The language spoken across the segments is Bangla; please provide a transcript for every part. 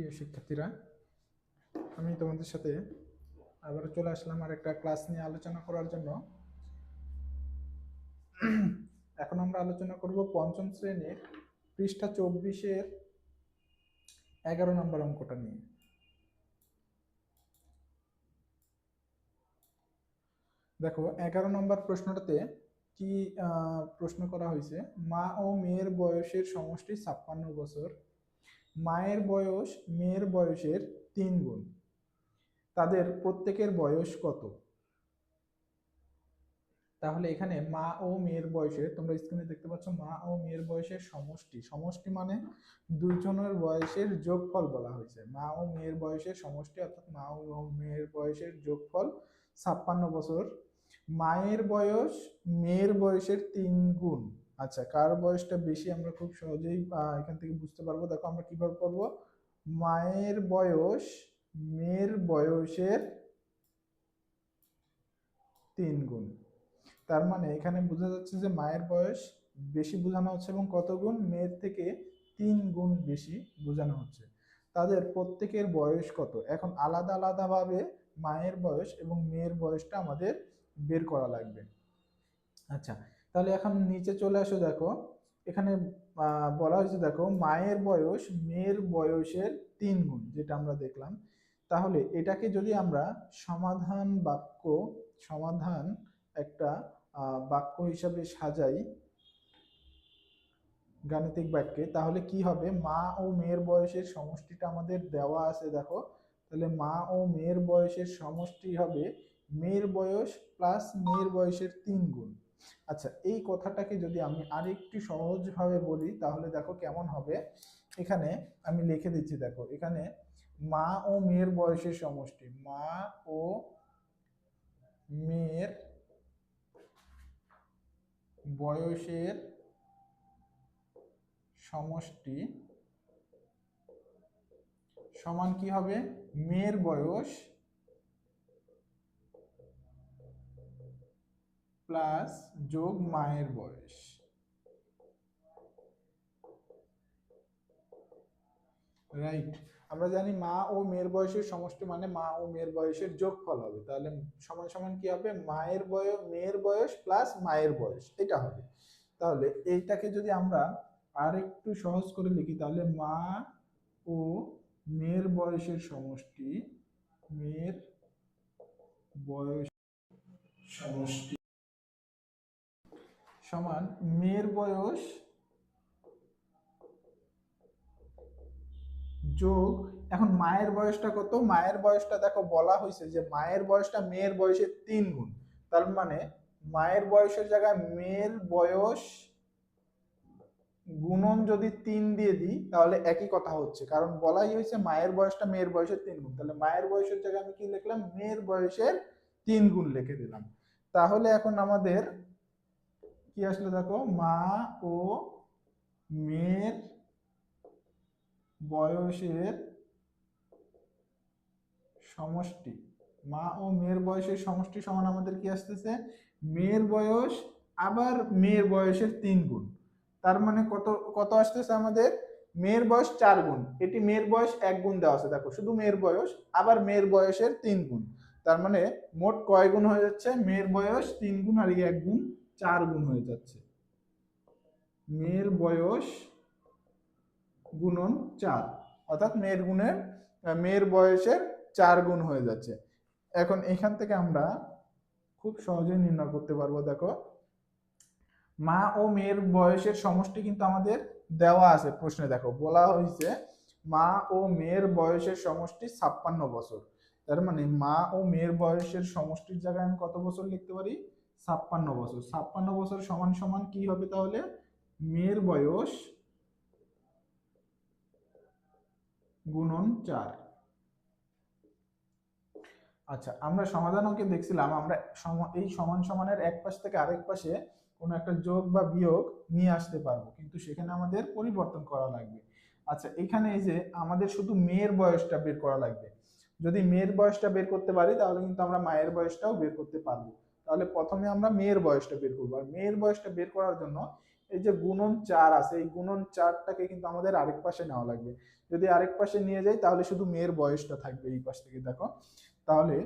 প্রিয় শিক্ষার্থীরা, আমি তোমাদের সাথে আবার চলে আসলাম আর একটা ক্লাস নিয়ে আলোচনা করার জন্য। এখন আমরা আলোচনা করব পঞ্চম শ্রেণির পৃষ্ঠা চব্বিশের এগারো নম্বর অঙ্কটা নিয়ে। দেখো, এগারো নম্বর প্রশ্নটাতে কি প্রশ্ন করা হয়েছে, মা ও মেয়ের বয়সের সমষ্টি ছাপ্পান্ন বছর। মায়ের বয়স, মেয়ের বয়সের তিন গুণ। তাদের প্রত্যেকের বয়স কত? তাহলে এখানে মা ও মেয়ের বয়সে তোমরা স্ক্রিনে দেখতে পাচ্ছ, মা ও মেয়ের বয়সের সমষ্টি। সমষ্টি মানে দুজনের বয়সের যোগফল বলা হয়েছে। মা ও মেয়ের বয়সের সমষ্টি অর্থাৎ মা ও মেয়ের বয়সের যোগফল ছাপ্পান্ন বছর। মায়ের বয়স, মেয়ের বয়সের তিন গুণ। আচ্ছা কার বয়সটা বেশি আমরা খুব সহজেই এখান থেকে বুঝতে পারব। দেখো আমরা কীভাবে করব মায়ের বয়স, মেয়ের বয়সের তিন গুণ। তার মানে এখানে বোঝা যাচ্ছে যে মায়ের বয়স বেশি বোঝানো হচ্ছে এবং কত গুণ? মেয়ের থেকে তিন গুণ বেশি বোঝানো হচ্ছে। তাদের প্রত্যেকের বয়স কত? এখন আলাদা আলাদাভাবে মায়ের বয়স এবং মেয়ের বয়সটা আমাদের বের করা লাগবে। আচ্ছা তাহলে এখন নিচে চলে আসো দেখো। এখানে বলা হয়েছে দেখো, মায়ের বয়স মেয়ের বয়সের তিন গুণ, যেটা আমরা দেখলাম। তাহলে এটাকে যদি আমরা সমাধান বাক্য, সমাধান একটা বাক্য হিসাবে সাজাই গাণিতিক বাক্যে, তাহলে কি হবে? মা ও মেয়ের বয়সের সমষ্টিটা আমাদের দেওয়া আছে দেখো। তাহলে মা ও মেয়ের বয়সের সমষ্টি হবে মেয়ের বয়স প্লাস মেয়ের বয়সের তিন গুণ। আচ্ছা এই কথাটাকে যদি আমি আরেকটু সহজভাবে বলি, তাহলে দেখো কেমন হবে। এখানে আমি লিখে দিচ্ছি, দেখো, এখানে মা ও মেয়ের বয়সের সমষ্টি। মা ও মেয়ের বয়সের সমষ্টি সমান কি হবে? মেয়ের বয়স প্লাস যোগ মায়ের বয়স। রাইট আমরা জানি মা ও মেয়ের বয়সের সমষ্টি মানে মা ও মেয়ের বয়সের যোগফল হবে। তাহলে সমান সমান কি হবে? মায়ের বয়স মেয়ের বয়স প্লাস মায়ের বয়স। এটা হবে। তাহলে এইটাকে যদি আমরা আর একটু সহজ করে লিখি, তাহলে মা ও মেয়ের বয়সের সমষ্টি, মেয়ের বয়স সমষ্টি সমান মেয়ের বয়স যোগ, এখন মায়ের বয়সটা কত? মায়ের বয়সটা দেখো বলা হয়েছে যে মায়ের বয়সটা মেয়ের বয়সের তিন গুণ। তার মানে মায়ের বয়সের জায়গায় মেয়ের বয়স গুণন যদি তিন দিয়ে দিই, তাহলে একই কথা হচ্ছে। কারণ বলাই হয়েছে মায়ের বয়সটা মেয়ের বয়সের তিন গুণ। তাহলে মায়ের বয়সের জায়গায় আমি কি লিখলাম? মেয়ের বয়সের তিন গুণ লিখে দিলাম। তাহলে এখন আমাদের কি আসলে দেখো? মা ও মেয়ের বয়সের সমষ্টি। মা ও মেয়ের বয়সের সমষ্টি সমান আমাদের কি আসতেছে? মেয়ের বয়স আবার মেয়ের বয়সের তিন গুণ। তার মানে কত কত আসতেছে আমাদের? মেয়ের বয়স চার গুণ। এটি মেয়ের বয়স এক গুণ দেওয়া আছে, দেখো। শুধু মেয়ের বয়স, আবার মেয়ের বয়সের তিন গুণ। তার মানে মোট কয় গুণ হয়ে যাচ্ছে? মেয়ের বয়স তিন গুণ আর এক গুণ চার গুণ হয়ে যাচ্ছে। মেয়ের বয়স গুণন চার। অর্থাৎ মেয়ের গুণের মেয়ের বয়সের চার গুণ হয়ে যাচ্ছে। এখন এখান থেকে আমরা খুব সহজেই নির্ণয় করতে পারব, দেখো। মা ও মেয়ের বয়সের সমষ্টি কিন্তু আমাদের দেওয়া আছে প্রশ্নে, দেখো। বলা হয়েছে মা ও মেয়ের বয়সের সমষ্টি ছাপ্পান্ন বছর। তার মানে মা ও মেয়ের বয়সের সমষ্টির জায়গায় আমি কত বছর লিখতে পারি? ছাপ্পান্ন বছর। ছাপ্পান্ন বছর সমান সমান কি হবে তাহলে? মেয়ের বয়স গুণন চার। আচ্ছা আমরা সমাধান অঙ্কে দেখছিলাম, আমরা এই সমান সমানের এক পাশ থেকে আরেক পাশে কোনো একটা যোগ বা বিয়োগ নিয়ে আসতে পারব, কিন্তু সেখানে আমাদের পরিবর্তন করা লাগবে। আচ্ছা এখানে এই যে আমাদের শুধু মেয়ের বয়সটা বের করা লাগবে। যদি মেয়ের বয়সটা বের করতে পারি, তাহলে কিন্তু আমরা মায়ের বয়সটাও বের করতে পারব। তাহলে প্রথমে আমরা মেয়ের বয়সটা বের করব। আর মেয়ের বয়সটা বের করার জন্য এই যে গুণন চার আছে, এই গুণন চারটাকে কিন্তু আমাদের আরেক পাশে নেওয়া লাগবে। যদি আরেক পাশে নিয়ে যাই, তাহলে শুধু মেয়ের বয়সটা থাকবে এই পাশ থেকে, দেখো। তাহলে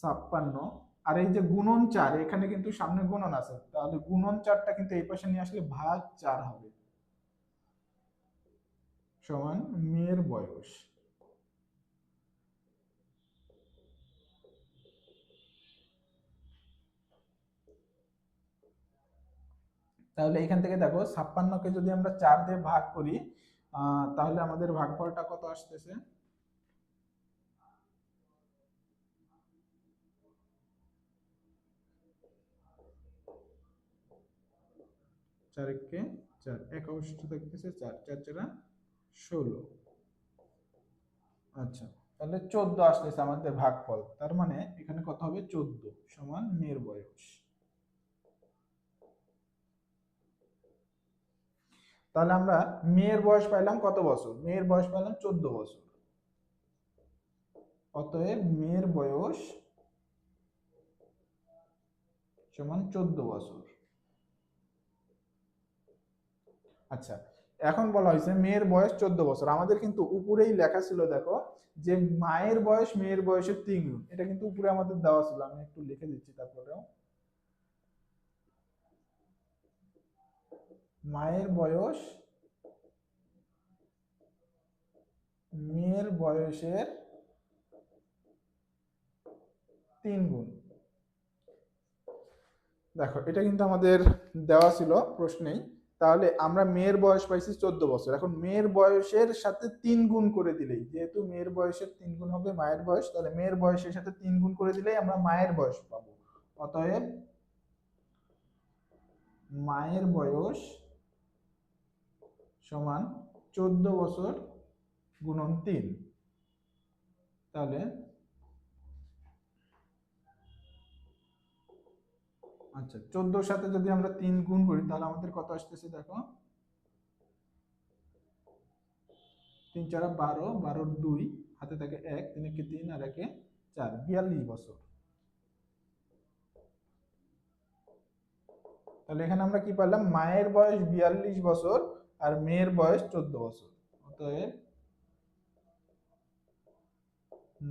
ছাপ্পান্ন, আর এই যে গুণন চার, এখানে কিন্তু সামনে গুণন আছে। তাহলে গুণন চারটা কিন্তু এই পাশে নিয়ে আসলে ভাগ চার হবে। সমান মেয়ের বয়স। তাহলে এখান থেকে দেখো ছাপ্পান্নকে যদি আমরা চার দিয়ে ভাগ করি তাহলে আমাদের ভাগফলটা কত আসতেছে? চার একে চার, এক অবশিষ্ট থাকতেছে চার চার চারা ষোলো। আচ্ছা তাহলে চোদ্দ আসতেছে আমাদের ভাগফল, তার মানে এখানে কত হবে? চোদ্দ সমান মেয়ের বয়স তাহলে আমরা মেয়ের বয়স পাইলাম কত বছর? মেয়ের বয়স পাইলাম চোদ্দ বছর। অতএব মেয়ের বয়স সমান চোদ্দ বছর। আচ্ছা এখন বলা হয়েছে মেয়ের বয়স চোদ্দ বছর। আমাদের কিন্তু উপরেই লেখা ছিল, দেখো, যে মায়ের বয়স মেয়ের বয়সের তিন গুণ। এটা কিন্তু উপরে আমাদের দেওয়া ছিল। আমি একটু লিখে দিচ্ছি তারপরেও। মায়ের বয়স, মেয়ের বয়সের তিন গুণ। দেখো, এটা কিন্তু আমাদের দেওয়া ছিল, প্রশ্নেই। তাহলে আমরা মেয়ের বয়স পাইছি চোদ্দ বছর। এখন মেয়ের বয়সের সাথে তিন গুণ করে দিলেই, যেহেতু মেয়ের বয়সের তিন গুণ হবে মায়ের বয়স, তাহলে মেয়ের বয়সের সাথে তিন গুণ করে দিলেই আমরা মায়ের বয়স পাবো। অতএব, মায়ের বয়স সমান চোদ্দ বছর গুণন তিন। তাহলে আচ্ছা চোদ্দোর সাথে যদি আমরা তিন গুণ করি, তাহলে আমাদের কত আসতেছে দেখো? তিন চারা বারো, বারোর দুই, হাতে থাকে এক, তিন একে তিন আর একে চার, বিয়াল্লিশ বছর। তাহলে এখানে আমরা কি পারলাম? মায়ের বয়স বিয়াল্লিশ বছর আর মেয়ের বয়স চোদ্দ বছর। অতএব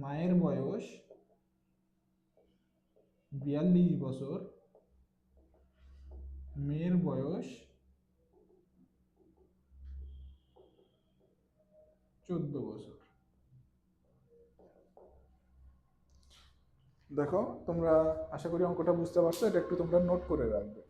মায়ের বয়স বিয়াল্লিশ বছর, মেয়ের বয়স চোদ্দ বছর। দেখো, তোমরা, আশা করি অঙ্কটা বুঝতে পারছ, এটা একটু তোমরা নোট করে রাখবে।